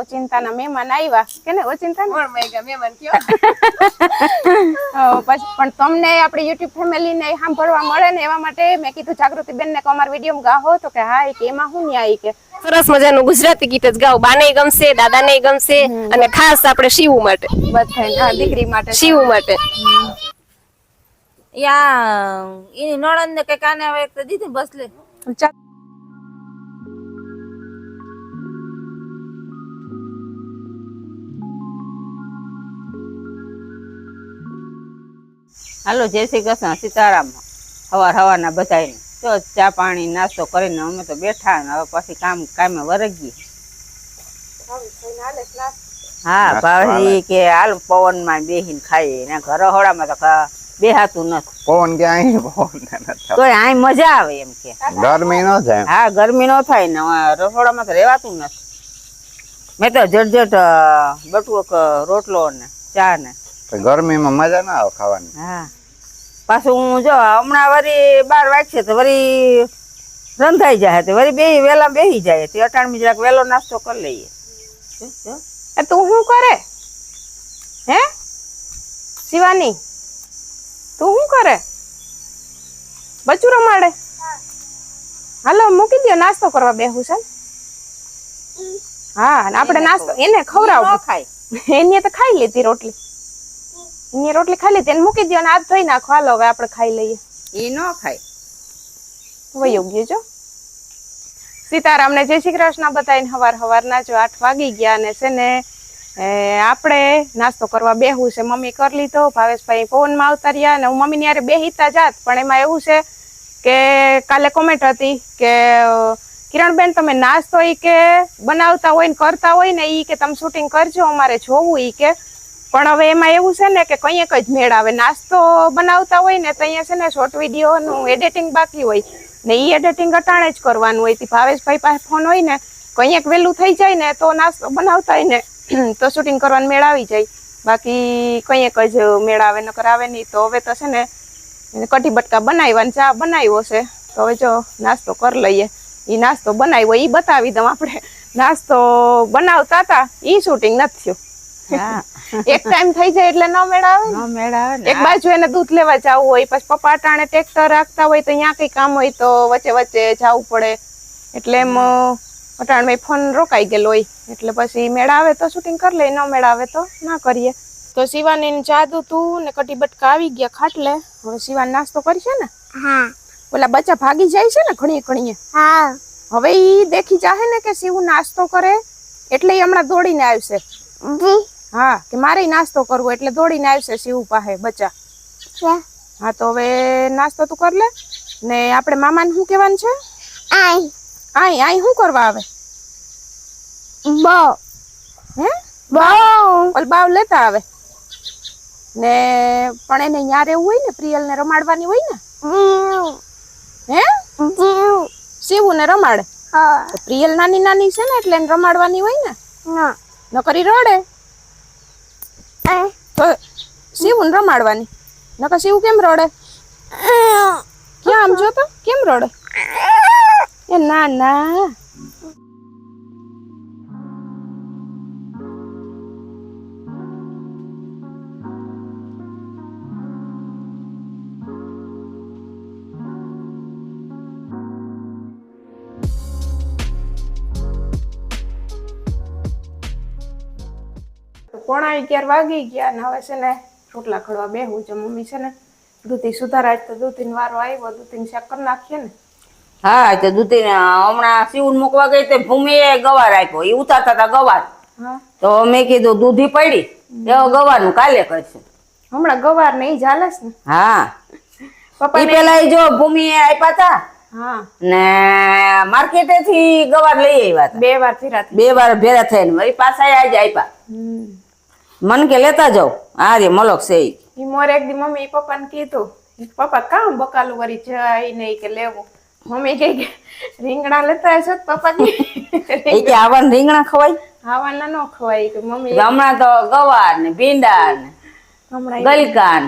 ઓચિંતાના મહેમાન આવ્યા. કે ને ઓચિંતા મહેમાન કયો? પછી પણ તમને આપણી યુટ્યુબ ફેમિલી ને સાંભળવા મળે ને એવા માટે મેં કીધું જાગૃતિ બેન ને અમારા વીડિયો ગાહો તો કે હા કે એમાં હું ન્યાય કે? સરસ મજાનું ગુજરાતી ગીત જ ગાવ બાને ગમશે દાદાને ગમશે અને ખાસ આપણે શિવ માટે. બધા દીકરી માટે. શિવ માટે. યા એની નણંદ ને કઈ કાને આવે તો દીધી બસ લે. હાલો જય શ્રી કૃષ્ણ સીતારામ હવાર હવારના બધાયને. તો ચા પાણી નાસ્તો કરીને અમે તો બેઠા ને હવે પછી કામ કામે વરગીએ. હા ભાવજી કે હાલ પવનમાં બેહીને ખાઈએ. ને ઘર હોળામાં તો બેહાતું નથી. પવન કે અહીં પવન તો અહીં મજા આવે એમ કે. ગરમી ન થાય. હા ગરમી નો થાય ને રસોડામાં તો રહેવાતું નથી. મેં તો જટ જટ બટુક રોટલો ને ચા ને. ગરમીમાં મજા ના આવે ખાવાની. હા. પાછું હું જો હમણાં વળી બાર વાગશે તો વળી રંધાઈ જાય તો વળી બે વેલા બેસી જાય તો અટાણમી જરાક વેલો નાસ્તો કરી લઈએ. એ તું શું કરે? હે? શિવાની તું શું કરે? બચું રમાડે? હાલો મૂકી દો નાસ્તો કરવા બેહું છે હા આપણે નાસ્તો એને ખવડાવો. ખાય. એને તો ખાઈ લીધી રોટલી. એની રોટલી ખાઈ લીધી એને મૂકી દો ને હાથ ધોઈ નાખો. હાલો હવે આપણે ખાઈ લઈએ. એ ન ખાય. વયો ગયું જો. સીતારામને જય શ્રી કૃષ્ણ બતાવીને હવાર હવારના જો આઠ વાગી ગયા ને છે ને આપણે નાસ્તો કરવા બેહવું છે. મમ્મી કરી લીધો ભાવેશભાઈ પવનમાં આવતા રહ્યા અને હું મમ્મીની યારે બેહીતા જાત પણ એમાં એવું છે કે કાલે કોમેન્ટ હતી કે કિરણબેન તમે નાસ્તો એ કે બનાવતા હોય ને કરતા હોય ને એ કે તમે શૂટિંગ કરજો અમારે જોવું એ કે. પણ હવે એમાં એવું છે ને કે કંઈક જ મેળ આવે. નાસ્તો બનાવતા હોય ને તો અહીંયા છે ને શોર્ટ વિડીયોનું એડિટિંગ બાકી હોય. ને ઈ એડિટિંગ અટાણે જ કરવાનું હોય. ભાવેશભાઈ પાસે ફોન હોય ને, કંઈક વહેલું થઈ જાય ને તો નાસ્તો બનાવતા હોય ને, તો શૂટિંગ કરવાનું મેળ આવી જાય. બાકી કંઈક જ મેળ આવે ન કરાવે નહીં. તો હવે તો છે ને કઢી બટકા બનાવ્યા ને ચા બનાવ્યો છે. તો હવે જો નાસ્તો કરી લઈએ. ઈ નાસ્તો બનાવ્યો એ બતાવી દઉં આપણે. નાસ્તો બનાવતા હતા એ શૂટિંગ નથી થયું. એક ટાઈમ થઈ જાય એટલે ન મેળાવે? ને. મેળાવે એક બાજુ એને દૂધ લેવા જવું હોય પછી પપ્પા ટાણે ટ્રેક્ટર રાખતા હોય તો ત્યાં કઈ કામ હોય તો વચ્ચે વચ્ચે જવું પડે. એટલે એમ અટાણે ફોન રોકાઈ ગયેલો હોય. એટલે પછી મેળાવે તો શૂટિંગ કરી લે ન મેળાવે તો ના કરીએ. તો શિવાની જાદુ તું ને કટી બટકા આવી ગયા ખાટલે. હવે શિવાન નાસ્તો કરશે ને? હા. ઓલા બચ્ચા ભાગી જાય છે ને ઘણી ઘણીએ? હા. હવે ઈ દેખી જાહે ને કે શિવ નાસ્તો કરે એટલે હમણાં દોડીને આવશે. હા કે મારે નાસ્તો કરવો એટલે દોડીને આવશે શિવ પાસે બચ્ચા. છે? હા તો હવે નાસ્તો તું કર લે. ને આપણે મામાને શું કહેવાનું છે? આઈ. આઈ આઈ શું કરવા આવે? બો હે? બો ઓલ બાવ લેતા આવે. ને પણ એને ન્યા રહેવું હોય ને પ્રિયલ ને રમાડવાની હોય ને? હે? શિવું ને રમાડે? હા. પ્રિયલ નાની નાની છે ને એટલે એને રમાડવાની હોય ને? ના ન કરી રડે? તો શિવું રમાડવાની નકર શિવ કેમ રડે? ક્યાં આમ જો તો? કેમ રડે? એ ના ના. પોણા અગિયાર વાગી ગયા ને હવે છે ને રોટલા ખડવા બેહવું છે. મમ્મી છે ને દૂધી સુધારા તો દૂધીન વારો આવ્યો. દૂધીન શાક કરી નાખીએ ને. હા તો દૂધી હમણાં સીવું મૂકવા ગઈ ભૂમિ ભૂમિએ ગવાર આપ્યો. એ ઉતારતા હતા ગવાર. તો મેં કીધું દૂધી પડી એવો ગવારનું કાલે કરશું. હમણાં ગવાર ને ઈ ચાલે છે ને? હા. પપ્પા પેલા જો ભૂમિએ આપ્યા હતા ને માર્કેટે થી ગવાર લઈ આવ્યા બે વાર ફેરા. બે વાર ભેરા થઈને વળી પાછા આજે આપ્યા. મન કે લેતા જાવ આ રે મલક છે ઈ. મોરે એક દી મમ્મી પપ્પાને કીધું પપ્પા કામ બકાલું વરી જાય ને કે લેવું. મમ્મી કે રીંગણા લેતા હશો પપ્પા કે? એ કે આવા રીંગણા ખવાય? આવાના ન ખવાય કે મમ્મી. હમણાં તો ગવાર ને ભીંડા ને હમણાં ગલકાન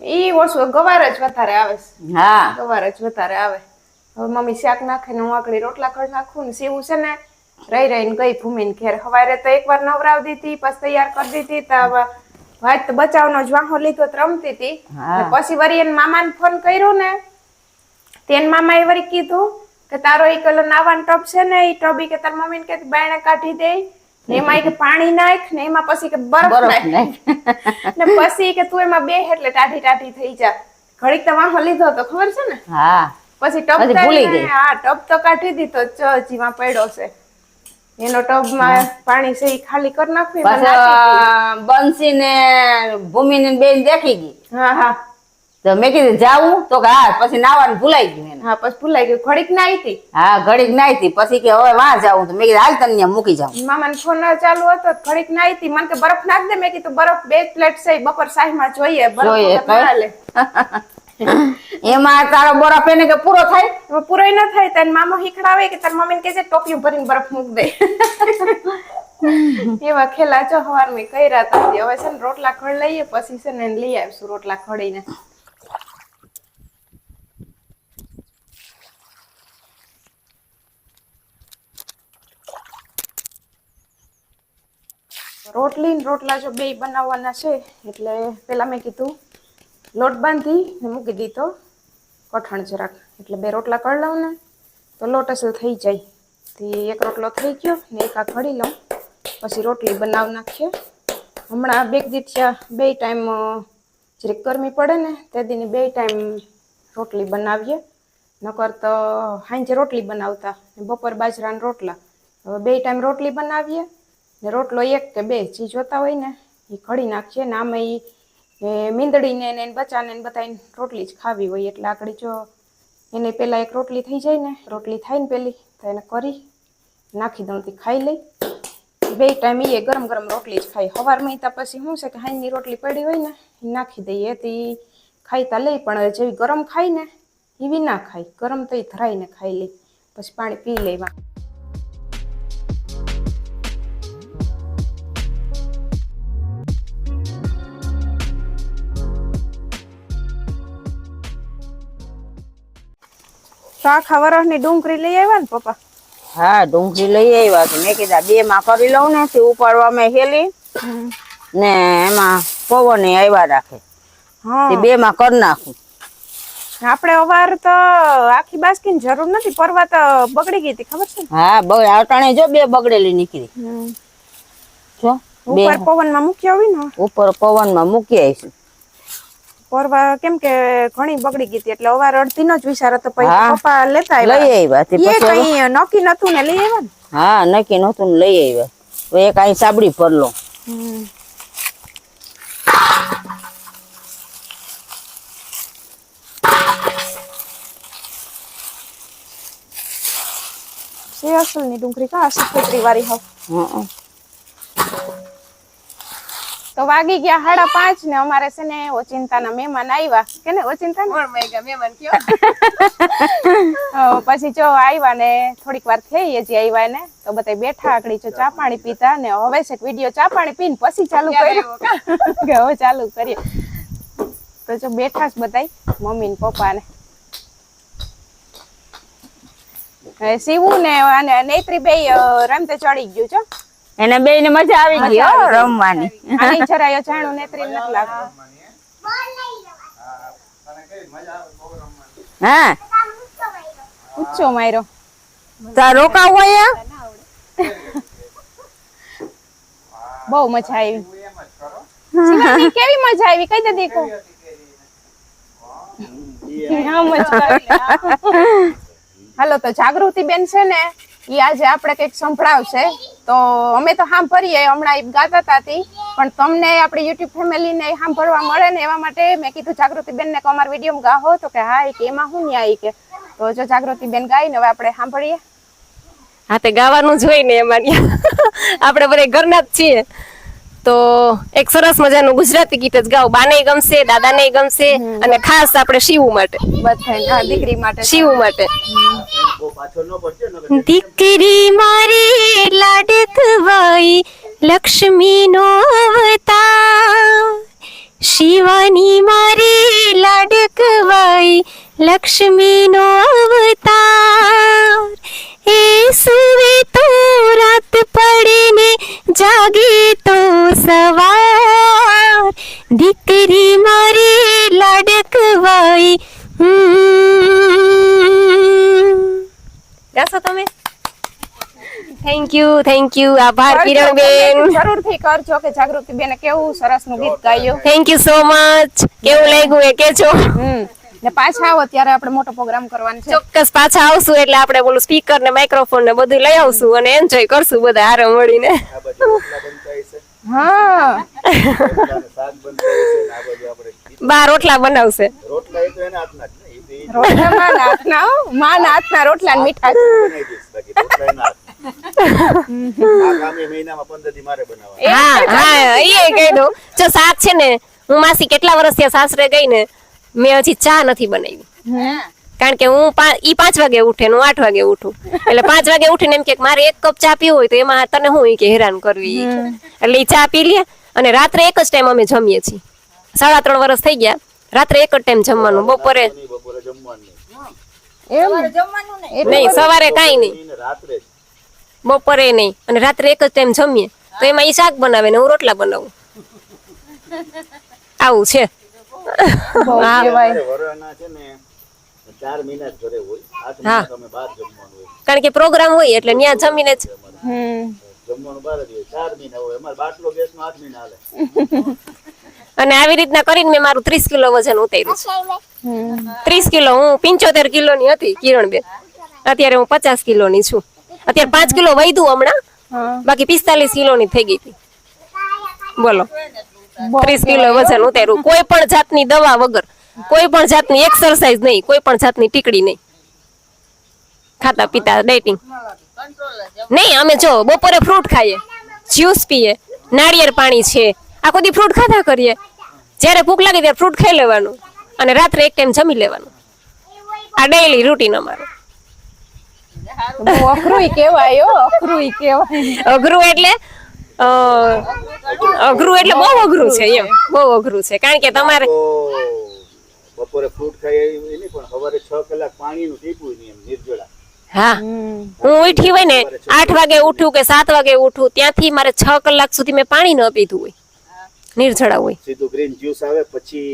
ઈ ઓછું ગવાર જ વધારે આવે હા. ગવાર જ વધારે આવે. હવે મમ્મી શાક નાખે ને હું આકડી રોટલા કરી નાખું ને સેવું છે ને રહી રહીને ગઈ ભૂમિને ઘેર. હવારે તો એકવાર નવરાવ દીધી પછી તૈયાર કરી દીધી તો વાત બચાવનો જ વાહો લીધો રમતી હતી. પછી વળી એને મામાને ફોન કર્યો ને. તેન મામાએ વળી કીધું કે તારો ઈ કલર નાવાનો ટબ છે ને ઈ ટબ કે તાર મમ્મીને કે બાયણે કાઢી દે. ને એમાં કે પાણી નાખ ને એમાં પછી કે બરફ નાખ. ને પછી કે તું એમાં બે એટલે ટાઢી ટાઢી થઈ જા. ઘડીક તો વાહો લીધો તો ખબર છે ને? હા. પછી ટબ તો ભૂલી ગઈ. હા ટબ તો કાઢી દીધો ચ જીવા પડ્યો છે. એનો ટબમાં પાણી છે ખાલી કરી નાખ્યું બંસી ને ભૂમિ ને બેન દેખી ગઈ. હા હા. તો મેં કીધું જાવું તો કે હા પછી નાવાનું ભૂલાઈ ગયું એને. હા પછી ભૂલાઈ ગયું. ઘડીક ના હતી. હા ઘડીક નાઈ હતી. પછી કે હવે વાં જાવું તો મેં કીધું હાલ તને મૂકી જાઉં. મામાને ફોન ચાલુ હતો ઘડીક ના હતી. મને કે બરફ નાખ દે મેં કીધું બરફ બે પ્લેટ છે બપોર બપોરમાં જોઈએ. બરફ જોઈએ, ના. એમાં તારો બરફ એને કે પૂરો થાય? એમાં પૂરો ન થાય તાર મામો હીખડાવે કે તાર મમ્મી કે છે ટોપિયું ભરીને બરફ મૂક દે. એવા ખેલા જો હવાર મેં કર્યા હતા. હવે છે ને રોટલા ખડ લઈએ પછી છે ને લઈ આવીશું રોટલા ખડીને રોટલી ને રોટલા જો બે બનાવવાના છે એટલે પેલા મેં કીધું લોટ બાંધી મૂકી દીધો કઠણ જરાક. એટલે બે રોટલા કરી લઉં ને તો લોટ અસલ થઈ જાય. તે એક રોટલો થઈ ગયો ને એક આ ઘડી લઉં. પછી રોટલી બનાવી નાખીએ. હમણાં બે દી થયા બે ટાઈમ જરીક ગરમી પડે ને તે દીની બે ટાઈમ રોટલી બનાવીએ. નકર તો સાંજે રોટલી બનાવતા બપોર બાજરાના રોટલા. હવે બે ટાઈમ રોટલી બનાવીએ ને રોટલો એક કે બે. જે જોતા હોય ને એ ઘડી નાખીએ ને આમાં ઈ એ મીંદડીને એને બચાને ને બધાને રોટલી જ ખાવી હોય એટલે આગળ જો એને પહેલાં એક રોટલી થઈ જાય ને, રોટલી થાય ને પેલી, તો એને કરી નાખી દઉં ખાઈ લઈ. બે ટાઈમ એ ગરમ ગરમ રોટલી જ ખાઈ સવારમાં ત્યાં પછી શું છે કે હાઈની રોટલી પડી હોય ને એ નાખી દઈએ. તો એ ખાઈતા લઈ, પણ જેવી ગરમ ખાય ને એવી ના ખાય. ગરમ તો એ ધરાઈને ખાઈ લઈ પછી પાણી પી લેવા તો આખા વરસની ડુંગળી લઈ આવ્યા ને પપ્પા? હા ડુંગળી લઈ આવ્યા છે. મેં કીધા બે માં કરી લઉં ને તે ઉપાડવામાં હેલી ને એમાં પવન આવ્યા રાખે. તે બે માં કરી નાખું. આપણે અવાર તો આખી બાસ્કીની જરૂર નથી પરવા તો બગડી ગઈ હતી ખબર છે હા બગડે. અટાણે જો બે બગડેલી નીકળી. જો ઉપર પવનમાં મૂકી હોય ને ઉપર પવનમાં મૂકી આવીશું. પરવા કેમ કે ઘણી બગડી ગઈ હતી એટલે અવાર અડધી જ વિચાર હતો. પછી. પપ્પા લેતા લઈ આવ્યા તે પછી કઈ નક્કી નતું ને લઈ આવ્યા ને? હા નક્કી નતું ને લઈ આવ્યા. તો એક અહીં સાબડી ભરલો. છે અસલની ડુંગળી કા? સફેદરી વાળી હોવ. હં. તો વાગી ગયા સાડા પાંચ ને અમારે છે ને ઓચિંતાના મહેમાન આવ્યા. કે ને ઓચિંતા મહેમાન કયો? પછી જો આવ્યા ને થોડીક વાર થઈ હજી આવ્યા ને તો બધા બેઠા આગળ જો ચા પાણી પીતા ને હવે છે વીડિયો ચા પાણી પીને પછી ચાલુ કર્યો. કે હવે ચાલુ કરીએ. તો જો બેઠા જ બધાય મમ્મી ને પપ્પા ને. શિવું ને અને નેત્રી બે રમતે ચડી ગયું છો એને બે ને મજા આવી ગઈ હો રમવાની. આની જરાય જાણું નેત્રી નથી લાગતું. હા. ઊંચો માર્યો. તાર રોકાવું બહુ મજા આવી. શિવાની, કેવી મજા આવી? કઈ દે દેખો. હાલો તો જાગૃતિ બેન છે ને ઈ આજે આપણે કંઈક સંભળાવશે. તો અમે તો સાંભળીએ, હમણાં ગાતા હતા પણ તમને આપણી યુટ્યુબ ફેમિલીને સાંભળવા મળે ને એવા માટે મેં કીધું જાગૃતિ બેનને કે અમારા વીડિયો ગાહો તો કે હા કે એમાં હું ન્યાય કે. તો જો જાગૃતિ બેન ગાય ને હવે આપણે સાંભળીએ. હા, તે ગાવાનું જોઈને એમાં આપણે બધા ઘરના જ છીએ. તો એક સરસ મજાનું ગુજરાતી ગીત જ ગાવ બાને ગમશે દાદાને ગમશે અને ખાસ આપણે શિવ માટે. દીકરી માટે શિવ માટે. દીકરી મારી લાડકવાઈ લક્ષ્મી નો અવતાર. શિવાની મારી લાડકવાઈ લક્ષ્મી નો યુ થેન્ક યુ આભાર કિરણબેન. જરૂરથી કરજો કે જાગૃતિ બેને કેવું સરસનું ગીત ગાયું. થેન્ક યુ સો મચ કેવું લાગ્યું એ કેજો. ને પાછા આવો ત્યારે આપણે મોટો પ્રોગ્રામ કરવાનો છે. ચોક્કસ પાછા આવશું એટલે આપણે બોલું સ્પીકર ને માઇક્રોફોન ને બધું લઈ આવશું અને એન્જોય કરશું બધા હારે મળીને. હા. બાર રોટલા બનાવશે. રોટલા માં નાથના હો. માં નાથના રોટલા ને મીઠા હા હા એ કહી દઉં જો શાક છે ને હું માસી કેટલા વર્ષ થયા સાસરે ગઈ ને મેં હજી ચા નથી બનાવી. કારણ કે હું ઈ પાંચ વાગે ઉઠે હું આઠ વાગે ઉઠું. એટલે પાંચ વાગે ઉઠીને એમ કે મારે એક કપ ચા પીવું હોય તો એમાં તને હું કે હેરાન કરવી એટલે ઈ ચા પી લે અને રાત્રે એક જ ટાઈમ અમે જમીએ છીએ. સાડા ત્રણ વર્ષ થઈ ગયા. રાત્રે એક જ ટાઈમ જમવાનું. બપોરે નહીં સવારે કાંઈ નહીં. બપોરે નહીં અને રાત્રે એક જ ટાઈમ જમીએ તો એમાં એ શાક બનાવે ને હું રોટલા બનાવું. આવું છે. હા. હા. કારણ કે પ્રોગ્રામ હોય એટલે ત્યાં જમીને જ. હમ. અને આવી રીતના કરીને મેં મારું ત્રીસ કિલો વજન ઉતાર્યું છે. ત્રીસ કિલો હું પિંચોતેર કિલો ની હતી કિરણબેન. અત્યારે હું પચાસ કિલો ની છું. અત્યારે પાંચ કિલો વધ્યું હમણાં. બાકી પિસ્તાલીસ કિલો ની થઈ ગઈ હતી. બોલો. ત્રીસ કિલો વજન ઉતાર્યું. કોઈ પણ જાતની દવા વગર. કોઈ પણ જાતની એક્સરસાઇઝ નહીં. કોઈ પણ જાતની ટીકડી નહીં. ખાતા પીતા ડાયટિંગ નહીં અમે જો બપોરે ફ્રૂટ ખાઈએ. જ્યુસ પીએ. નાળિયેર પાણી છે. આખો દી ફ્રૂટ ખાધા કરીએ. જ્યારે ભૂખ લાગે ત્યારે ફ્રૂટ ખાઈ લેવાનું. અને રાત્રે એક ટાઈમ જમી લેવાનું. આ ડેઈલી રૂટીન અમારું. અઘરું કેવાય અઘરું કેવાય અઘરું એટલે અઘરું એટલે બહુ અઘરું છે એમ. બહુ અઘરું છે. કારણ કે તમારે બપોરે ફ્રૂટ ખાઈ એની પણ સવારે છ કલાક પાણીનું ટીપું નહીં એમ નિર્જળા. હા. હું ઉઠી હોય ને આઠ વાગે ઉઠું કે સાત વાગે ઉઠું ત્યાંથી મારે છ કલાક સુધી મેં પાણી ન પીધું હોય. નિર્જળા હોય. સીધું ગ્રીન જ્યુસ આવે પછી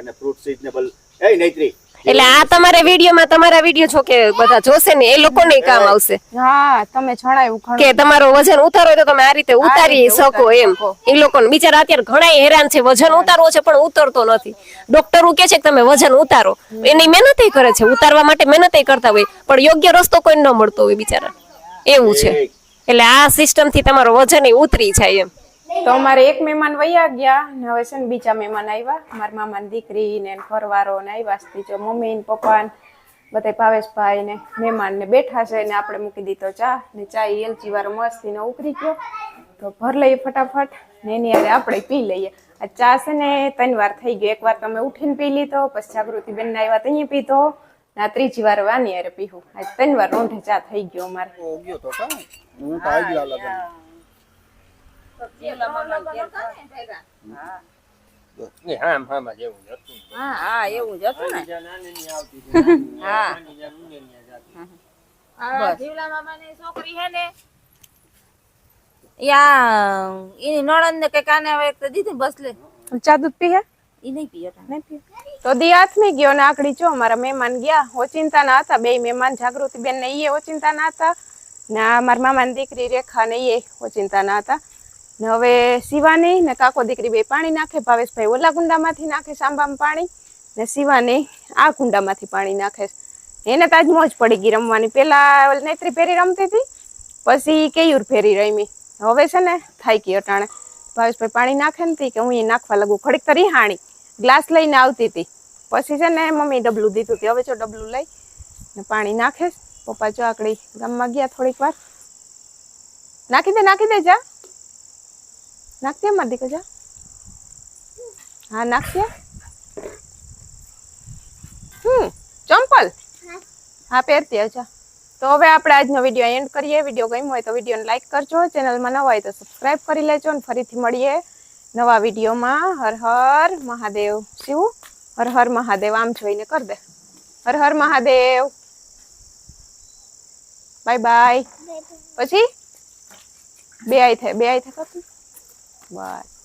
એને ફ્રૂટ સિઝનેબલ એ નૈત્રી એટલે આ તમારા વિડીયોમાં તમારા વીડિયો છો કે બધા જોશે ને એ લોકોને કામ આવશે. હા તમે જણાવ્યું કે તમારો વજન ઉતારો તો તમે આ રીતે ઉતારી શકો એમ. એ લોકોને બિચારા અત્યારે ઘણા હેરાન છે વજન ઉતારવો છે પણ ઉતરતો નથી. ડોક્ટરો કે છે કે તમે વજન ઉતારો. એની મહેનત કરે છે ઉતારવા માટે મહેનત કરતા હોય પણ યોગ્ય રસ્તો કોઈ ન મળતો હોય બિચારા. એવું છે. એટલે આ સિસ્ટમથી તમારો વજન ઉતરી જાય એમ. તો અમારે એક મહેમાન વયા ગયા ને હવે છે ને બીજા મહેમાન આવ્યા. મારા મામાની દીકરી ને ઘરવાળો ને આવ્યા ત્રીજો મમ્મી ને પપ્પા ને બધા ભાવેશભાઈ ને મહેમાન ને બેઠા છે ને આપણે મૂકી દીધો ચા ને ચા એલચી વાળો મસ્તી ને ઉકરી ગયો. તો ભર લઈએ ફટાફટ ને એની હારે આપણે પી લઈએ. આ ચા છે ને ત્રણ વાર થઈ ગયો એક વાર તમે ઉઠીને પી લીધો, પછી જાગૃતિ બેન ને આવ્યા ત્યાં પીધો. ને ત્રીજી વાર વાની હારે પીવું આજ ત્રણ વાર રોંઢે ચા થઈ ગયો અમારે. હા હા એવું જ હતું ને હા આ જીવલા મામાની છોકરી હે ને યા એની નણંદ ને કઈ કાને આવે તો દીધી બસ લે ચા દૂધ પીહે ઈ નહીં પીએ તા. નહીં પીએ. તો દી આથમી ગયો ને આકડી જો અમારા મહેમાન ગયા ઓચિંતાના હતા બે મહેમાન જાગૃતિ બેન ને ઈએ ઓચિંતાના હતા ને આ મારા મામાની દીકરી રેખા ને ઈએ ઓચિંતાના હતા ને હવે શિવાની ને કાકો દીકરી બે પાણી નાખે, ભાવેશભાઈ ઓલા કુંડામાંથી નાખે સાંબામાં પાણી ને શિવાની આ કુંડામાંથી પાણી નાખે. એને તાજ મોજ પડી ગઈ રમવાની. પહેલા નેત્રી ફેરી રમતી હતી, પછી કેયુર ફેરી રમી. હવે છે ને થાય કે અટાણે. ભાવેશભાઈ પાણી નાખે ને કે હું એ નાખવા લાગુ. ખડીક તો રિહાણી. ગ્લાસ લઈને આવતી હતી. પછી છે ને મમ્મી ડબલું દીધું હતી હવે જો ડબલું લઈ ને પાણી નાખે. પપ્પા જો આકડી ગામમાં ગયા થોડીક વાર. નાખી દે નાખી દે જા. નાખ દે મારી દીકરો હા નાખ દે હમ ચંપલ. હા પહેરતી અચ્છા તો હવે આપણે આજનો વીડિયો એન્ડ કરીએ. વીડિયો ગમ્યો હોય તો વિડીયોને લાઈક કરજો. ચેનલમાં નવા હોય તો સબસ્ક્રાઇબ કરી લેજો અને ફરીથી મળીએ નવા વિડીયોમાં. હર હર મહાદેવ. શિવ હર હર મહાદેવ. આમ જોઈને કર દે. હર હર મહાદેવ. બાય બાય પછી? બે આઈ થાય બે આઈ થાય કરતું બસ